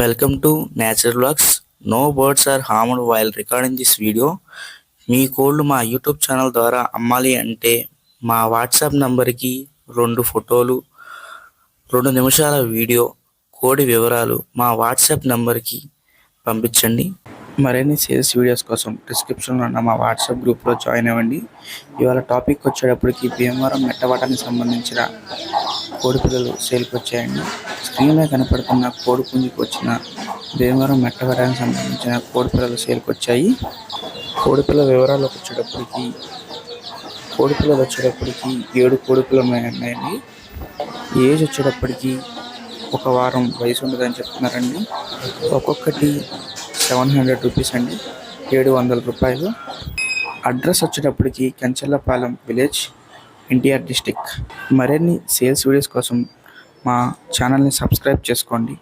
Welcome to Nature Vlogs. No birds are harmed while recording this video మీ కోళ్ళు మా YouTube channel ద్వారా అమ్మాలి అంటే మా వాట్సాప్ నంబర్కి రెండు ఫోటోలు రెండు నిమిషాల వీడియో కోడి వివరాలు మా వాట్సాప్ నంబర్కి పంపించండి. మరిన్ని సేల్స్ వీడియోస్ కోసం డిస్క్రిప్షన్లో ఉన్న మా వాట్సాప్ గ్రూప్లో జాయిన్ అవ్వండి. ఇవాళ టాపిక్ వచ్చేటప్పటికి భీమవరం మెట్టవాటానికి సంబంధించిన కోడిపిల్లలు సేల్కొచ్చాయండి. సేల్కి వచ్చాయండి కనపడుతున్న కోడిపుంజుకి వచ్చిన భీమవరం మెట్టవరానికి సంబంధించిన కోడిపిల్లలు సేల్కొచ్చాయి. సేల్కి వచ్చాయి కోడి వివరాలకు వచ్చేటప్పటికి కోడిపిల్లలు వచ్చేటప్పటికి ఏడు కోడిపిల్లలు ఉన్నాయండి. ఏజ్ వచ్చేటప్పటికి ఒక వారం వయసు ఉండదని చెప్తున్నారండి. ఒక్కొక్కటి సెవెన్ హండ్రెడ్ రూపీస్ అండి. ఏడు వందల రూపాయలు. అడ్రస్ వచ్చేటప్పటికి కంచెల్లపాలెం విలేజ్ ఎన్టీఆర్ డిస్టిక్. మరిన్ని సేల్స్ వీడియోస్ కోసం మా ఛానల్ని సబ్స్క్రైబ్ చేసుకోండి.